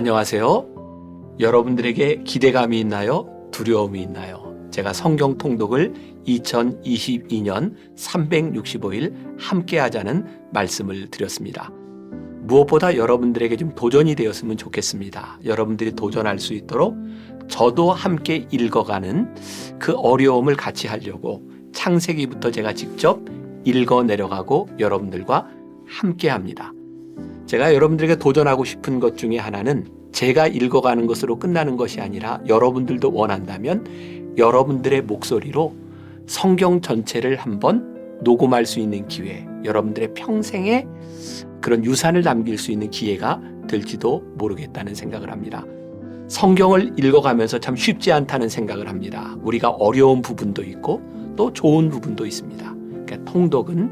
안녕하세요. 여러분들에게 기대감이 있나요? 두려움이 있나요? 제가 성경 통독을 2022년 365일 함께 하자는 말씀을 드렸습니다. 무엇보다 여러분들에게 좀 도전이 되었으면 좋겠습니다. 여러분들이 도전할 수 있도록 저도 함께 읽어가는 그 어려움을 같이 하려고 창세기부터 제가 직접 읽어 내려가고 여러분들과 함께 합니다. 제가 여러분들에게 도전하고 싶은 것 중에 하나는 제가 읽어가는 것으로 끝나는 것이 아니라 여러분들도 원한다면 여러분들의 목소리로 성경 전체를 한번 녹음할 수 있는 기회, 여러분들의 평생에 그런 유산을 남길 수 있는 기회가 될지도 모르겠다는 생각을 합니다. 성경을 읽어가면서 참 쉽지 않다는 생각을 합니다. 우리가 어려운 부분도 있고 또 좋은 부분도 있습니다. 그러니까 통독은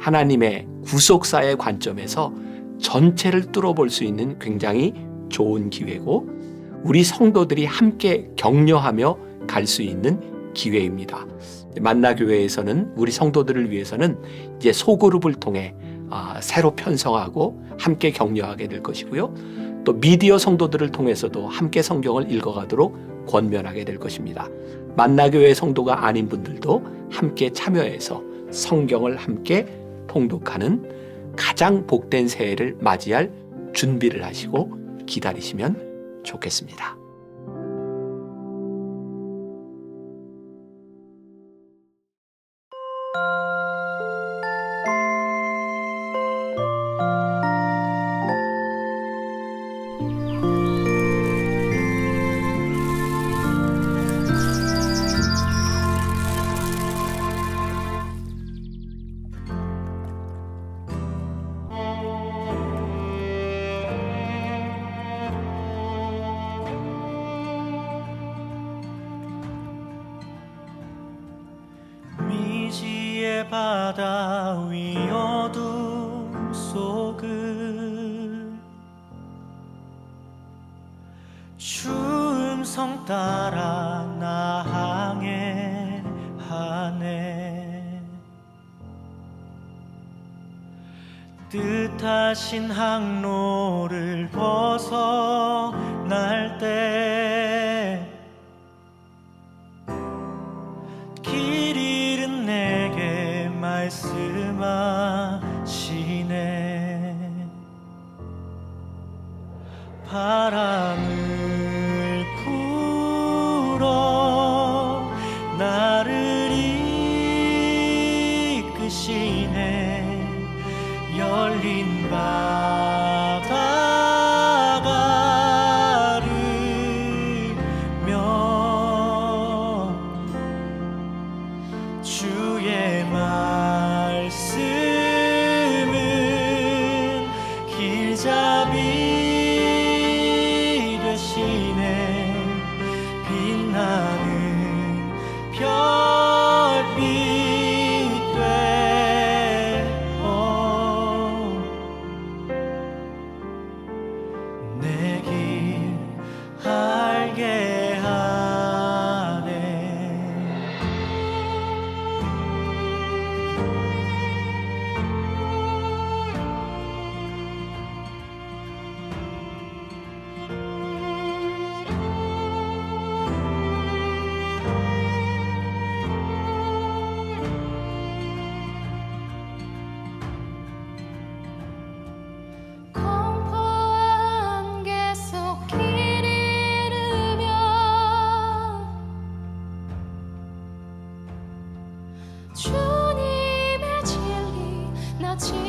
하나님의 구속사의 관점에서 전체를 뚫어볼 수 있는 굉장히 좋은 기회고 우리 성도들이 함께 격려하며 갈 수 있는 기회입니다. 만나교회에서는 우리 성도들을 위해서는 이제 소그룹을 통해 아, 새로 편성하고 함께 격려하게 될 것이고요. 또 미디어 성도들을 통해서도 함께 성경을 읽어가도록 권면하게 될 것입니다. 만나교회 성도가 아닌 분들도 함께 참여해서 성경을 함께 통독하는 가장 복된 새해를 맞이할 준비를 하시고 기다리시면 좋겠습니다. 주음성 따라 나 항해 하네. 뜻하신 항로를 벗어날 때 주님의 진리 나 진.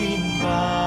明白。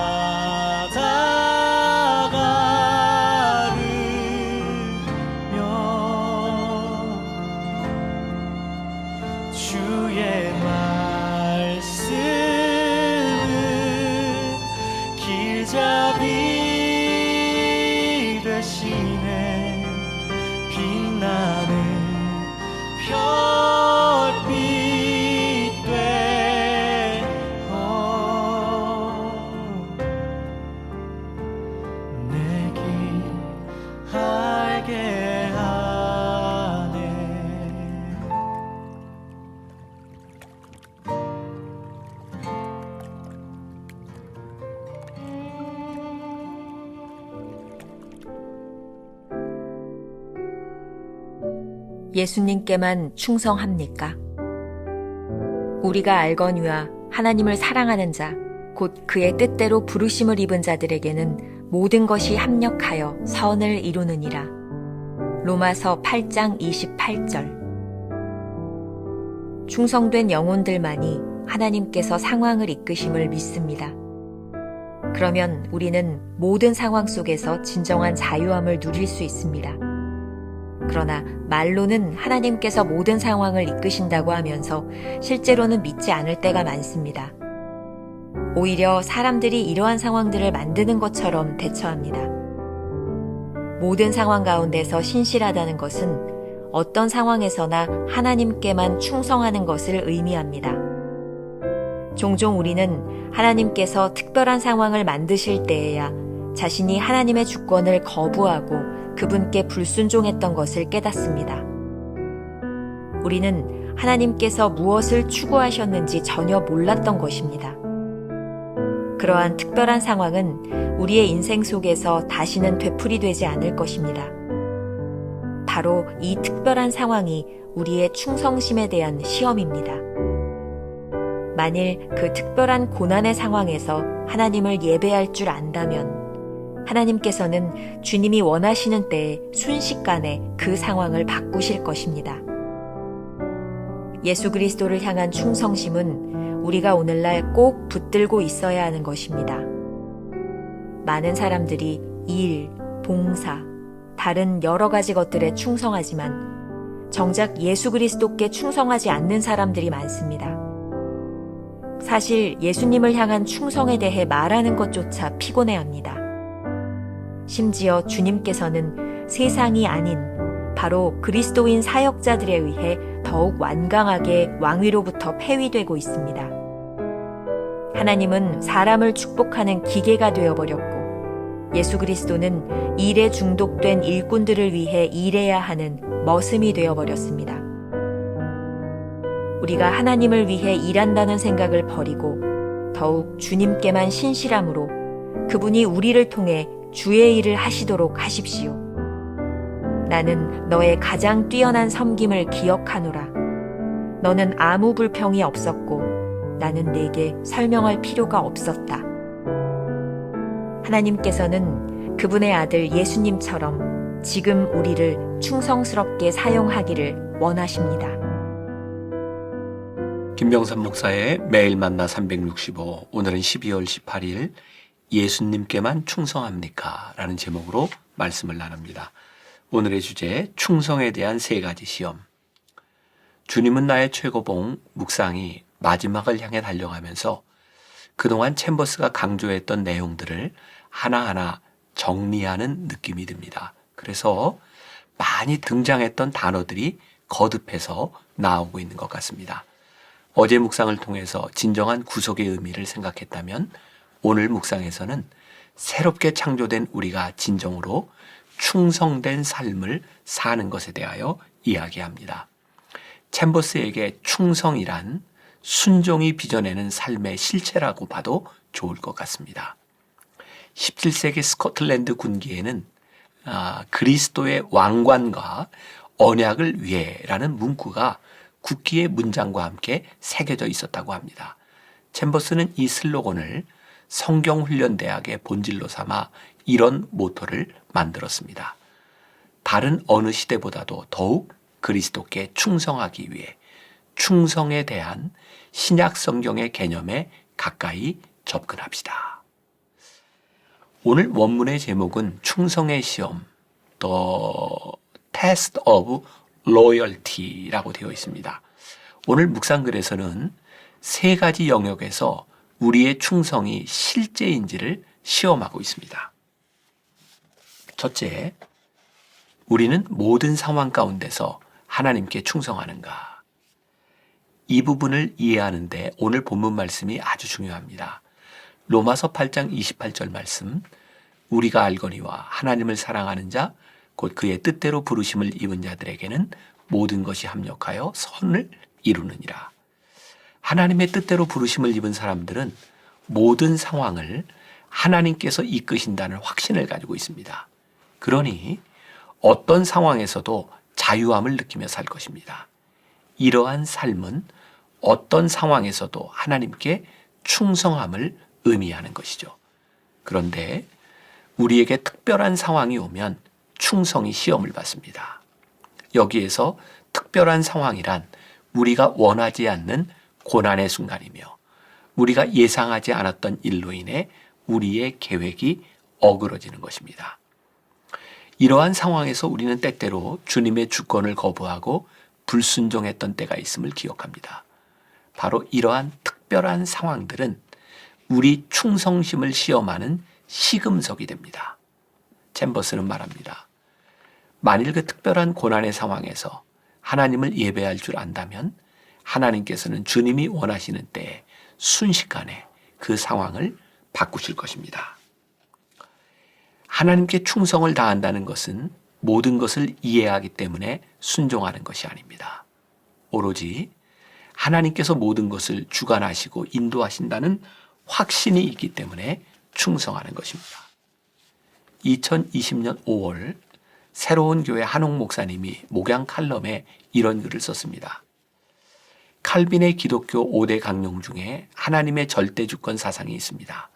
예수님께만 충성합니까? 우리가 알거니와 하나님을 사랑하는 자, 곧 그의 뜻대로 부르심을 입은 자들에게는 모든 것이 합력하여 선을 이루느니라. 로마서 8장 28절. 충성된 영혼들만이 하나님께서 상황을 이끄심을 믿습니다. 그러면 우리는 모든 상황 속에서 진정한 자유함을 누릴 수 있습니다. 그러나 말로는 하나님께서 모든 상황을 이끄신다고 하면서 실제로는 믿지 않을 때가 많습니다. 오히려 사람들이 이러한 상황들을 만드는 것처럼 대처합니다. 모든 상황 가운데서 신실하다는 것은 어떤 상황에서나 하나님께만 충성하는 것을 의미합니다. 종종 우리는 하나님께서 특별한 상황을 만드실 때에야 자신이 하나님의 주권을 거부하고 그분께 불순종했던 것을 깨닫습니다. 우리는 하나님께서 무엇을 추구하셨는지 전혀 몰랐던 것입니다. 그러한 특별한 상황은 우리의 인생 속에서 다시는 되풀이되지 않을 것입니다. 바로 이 특별한 상황이 우리의 충성심에 대한 시험입니다. 만일 그 특별한 고난의 상황에서 하나님을 예배할 줄 안다면 하나님께서는 주님이 원하시는 때에 순식간에 그 상황을 바꾸실 것입니다. 예수 그리스도를 향한 충성심은 우리가 오늘날 꼭 붙들고 있어야 하는 것입니다. 많은 사람들이 일, 봉사, 다른 여러 가지 것들에 충성하지만 정작 예수 그리스도께 충성하지 않는 사람들이 많습니다. 사실 예수님을 향한 충성에 대해 말하는 것조차 피곤해 합니다. 심지어 주님께서는 세상이 아닌 바로 그리스도인 사역자들에 의해 더욱 완강하게 왕위로부터 폐위되고 있습니다. 하나님은 사람을 축복하는 기계가 되어버렸고 예수 그리스도는 일에 중독된 일꾼들을 위해 일해야 하는 머슴이 되어버렸습니다. 우리가 하나님을 위해 일한다는 생각을 버리고 더욱 주님께만 신실함으로 그분이 우리를 통해 주의 일을 하시도록 하십시오. 나는 너의 가장 뛰어난 섬김을 기억하노라. 너는 아무 불평이 없었고 나는 내게 설명할 필요가 없었다. 하나님께서는 그분의 아들 예수님처럼 지금 우리를 충성스럽게 사용하기를 원하십니다. 김병삼 목사의 매일 만나 365 오늘은 12월 18일 예수님께만 충성합니까? 라는 제목으로 말씀을 나눕니다. 오늘의 주제 충성에 대한 세 가지 시험. 주님은 나의 최고봉 묵상이 마지막을 향해 달려가면서 그동안 챔버스가 강조했던 내용들을 하나하나 정리하는 느낌이 듭니다. 그래서 많이 등장했던 단어들이 거듭해서 나오고 있는 것 같습니다. 어제 묵상을 통해서 진정한 구속의 의미를 생각했다면 오늘 묵상에서는 새롭게 창조된 우리가 진정으로 충성된 삶을 사는 것에 대하여 이야기합니다. 챔버스에게 충성이란 순종이 빚어내는 삶의 실체라고 봐도 좋을 것 같습니다. 17세기 스코틀랜드 군기에는 아, 그리스도의 왕관과 언약을 위해라는 문구가 국기의 문장과 함께 새겨져 있었다고 합니다. 챔버스는 이 슬로건을 성경훈련대학의 본질로 삼아 이런 모토를 만들었습니다. 다른 어느 시대보다도 더욱 그리스도께 충성하기 위해 충성에 대한 신약 성경의 개념에 가까이 접근합시다. 오늘 원문의 제목은 충성의 시험, The Test of Loyalty라고 되어 있습니다. 오늘 묵상글에서는 세 가지 영역에서 우리의 충성이 실제인지를 시험하고 있습니다. 첫째, 우리는 모든 상황 가운데서 하나님께 충성하는가? 이 부분을 이해하는데 오늘 본문 말씀이 아주 중요합니다. 로마서 8장 28절 말씀, 우리가 알거니와 하나님을 사랑하는 자, 곧 그의 뜻대로 부르심을 입은 자들에게는 모든 것이 합력하여 선을 이루느니라. 하나님의 뜻대로 부르심을 입은 사람들은 모든 상황을 하나님께서 이끄신다는 확신을 가지고 있습니다. 그러니 어떤 상황에서도 자유함을 느끼며 살 것입니다. 이러한 삶은 어떤 상황에서도 하나님께 충성함을 의미하는 것이죠. 그런데 우리에게 특별한 상황이 오면 충성이 시험을 받습니다. 여기에서 특별한 상황이란 우리가 원하지 않는 고난의 순간이며 우리가 예상하지 않았던 일로 인해 우리의 계획이 어그러지는 것입니다. 이러한 상황에서 우리는 때때로 주님의 주권을 거부하고 불순종했던 때가 있음을 기억합니다. 바로 이러한 특별한 상황들은 우리 충성심을 시험하는 시금석이 됩니다. 챔버스는 말합니다. 만일 그 특별한 고난의 상황에서 하나님을 예배할 줄 안다면 하나님께서는 주님이 원하시는 때에 순식간에 그 상황을 바꾸실 것입니다. 하나님께 충성을 다한다는 것은 모든 것을 이해하기 때문에 순종하는 것이 아닙니다. 오로지 하나님께서 모든 것을 주관하시고 인도하신다는 확신이 있기 때문에 충성하는 것입니다. 2020년 5월 새로운 교회 한옥 목사님이 목양 칼럼에 이런 글을 썼습니다. 칼빈의 기독교 5대 강령 중에 하나님의 절대 주권 사상이 있습니다.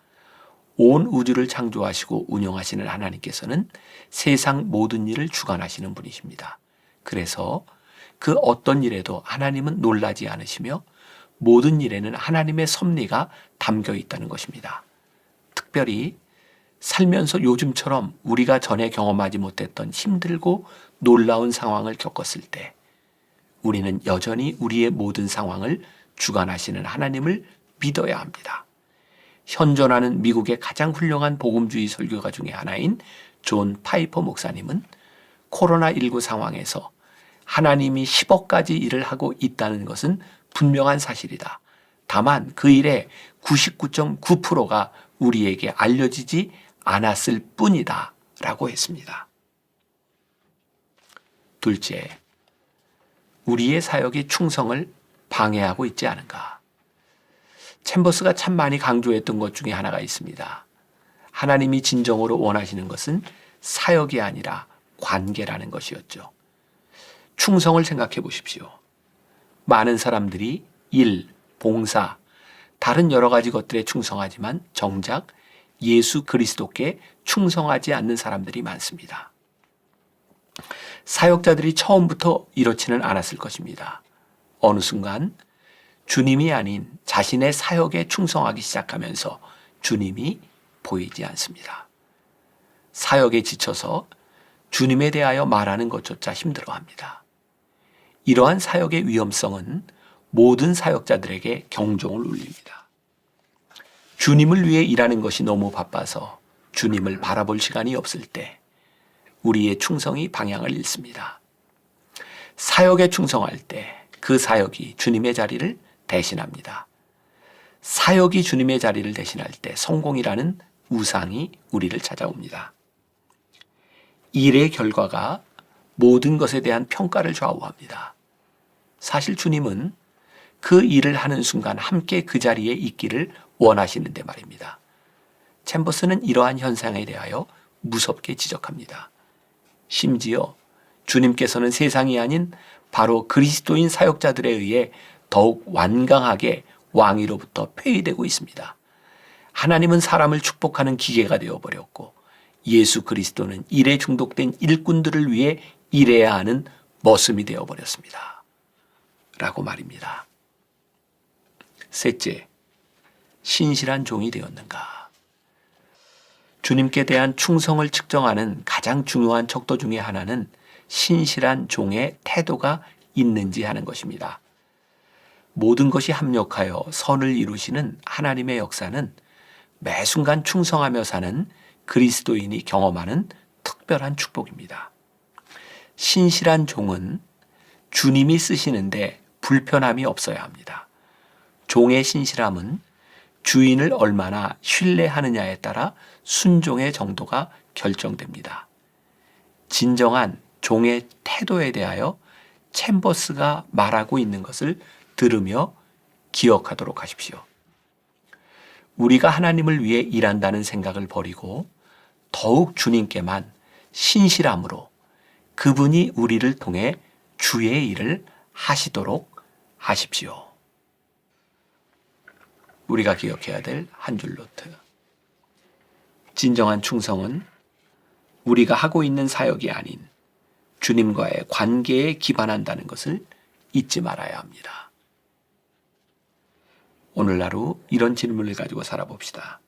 온 우주를 창조하시고 운영하시는 하나님께서는 세상 모든 일을 주관하시는 분이십니다. 그래서 그 어떤 일에도 하나님은 놀라지 않으시며 모든 일에는 하나님의 섭리가 담겨 있다는 것입니다. 특별히 살면서 요즘처럼 우리가 전에 경험하지 못했던 힘들고 놀라운 상황을 겪었을 때 우리는 여전히 우리의 모든 상황을 주관하시는 하나님을 믿어야 합니다. 현존하는 미국의 가장 훌륭한 복음주의 설교가 중의 하나인 존 파이퍼 목사님은 코로나19 상황에서 하나님이 10억 가지 일을 하고 있다는 것은 분명한 사실이다. 다만 그 일의 99.9%가 우리에게 알려지지 않았을 뿐이다. 라고 했습니다. 둘째, 우리의 사역의 충성을 방해하고 있지 않은가? 챔버스가 참 많이 강조했던 것 중에 하나가 있습니다. 하나님이 진정으로 원하시는 것은 사역이 아니라 관계라는 것이었죠. 충성을 생각해 보십시오. 많은 사람들이 일, 봉사, 다른 여러 가지 것들에 충성하지만 정작 예수 그리스도께 충성하지 않는 사람들이 많습니다. 사역자들이 처음부터 이렇지는 않았을 것입니다. 어느 순간 주님이 아닌 자신의 사역에 충성하기 시작하면서 주님이 보이지 않습니다. 사역에 지쳐서 주님에 대하여 말하는 것조차 힘들어 합니다. 이러한 사역의 위험성은 모든 사역자들에게 경종을 울립니다. 주님을 위해 일하는 것이 너무 바빠서 주님을 바라볼 시간이 없을 때 우리의 충성이 방향을 잃습니다. 사역에 충성할 때 그 사역이 주님의 자리를 대신합니다. 사역이 주님의 자리를 대신할 때 성공이라는 우상이 우리를 찾아옵니다. 일의 결과가 모든 것에 대한 평가를 좌우합니다. 사실 주님은 그 일을 하는 순간 함께 그 자리에 있기를 원하시는데 말입니다. 챔버스는 이러한 현상에 대하여 무섭게 지적합니다. 심지어 주님께서는 세상이 아닌 바로 그리스도인 사역자들에 의해 더욱 완강하게 왕위로부터 폐위되고 있습니다. 하나님은 사람을 축복하는 기계가 되어버렸고 예수 그리스도는 일에 중독된 일꾼들을 위해 일해야 하는 머슴이 되어버렸습니다. 라고 말입니다. 셋째, 신실한 종이 되었는가? 주님께 대한 충성을 측정하는 가장 중요한 척도 중의 하나는 신실한 종의 태도가 있는지 하는 것입니다. 모든 것이 합력하여 선을 이루시는 하나님의 역사는 매 순간 충성하며 사는 그리스도인이 경험하는 특별한 축복입니다. 신실한 종은 주님이 쓰시는데 불편함이 없어야 합니다. 종의 신실함은 주인을 얼마나 신뢰하느냐에 따라 순종의 정도가 결정됩니다. 진정한 종의 태도에 대하여 챔버스가 말하고 있는 것을 들으며 기억하도록 하십시오. 우리가 하나님을 위해 일한다는 생각을 버리고 더욱 주님께만 신실함으로 그분이 우리를 통해 주의 일을 하시도록 하십시오. 우리가 기억해야 될 한 줄 노트. 진정한 충성은 우리가 하고 있는 사역이 아닌 주님과의 관계에 기반한다는 것을 잊지 말아야 합니다. 오늘 하루 이런 질문을 가지고 살아봅시다.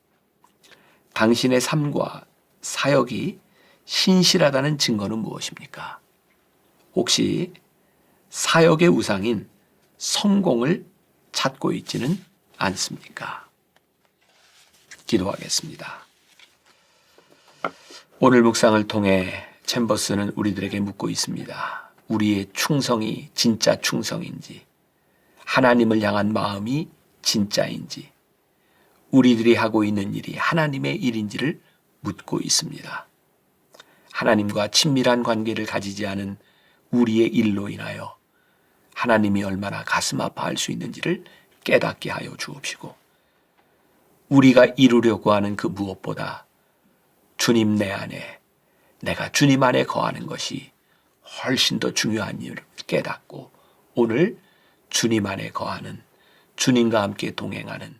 당신의 삶과 사역이 신실하다는 증거는 무엇입니까? 혹시 사역의 우상인 성공을 찾고 있지는 않습니까? 기도하겠습니다. 오늘 묵상을 통해 챔버스는 우리들에게 묻고 있습니다. 우리의 충성이 진짜 충성인지, 하나님을 향한 마음이 진짜인지, 우리들이 하고 있는 일이 하나님의 일인지를 묻고 있습니다. 하나님과 친밀한 관계를 가지지 않은 우리의 일로 인하여 하나님이 얼마나 가슴 아파할 수 있는지를 깨닫게 하여 주옵시고, 우리가 이루려고 하는 그 무엇보다 주님 내 안에 내가 주님 안에 거하는 것이 훨씬 더 중요한 일을 깨닫고 오늘 주님 안에 거하는 주님과 함께 동행하는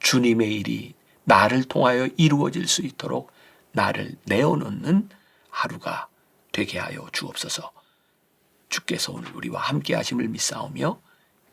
주님의 일이 나를 통하여 이루어질 수 있도록 나를 내어놓는 하루가 되게 하여 주옵소서. 주께서 오늘 우리와 함께 하심을 믿사오며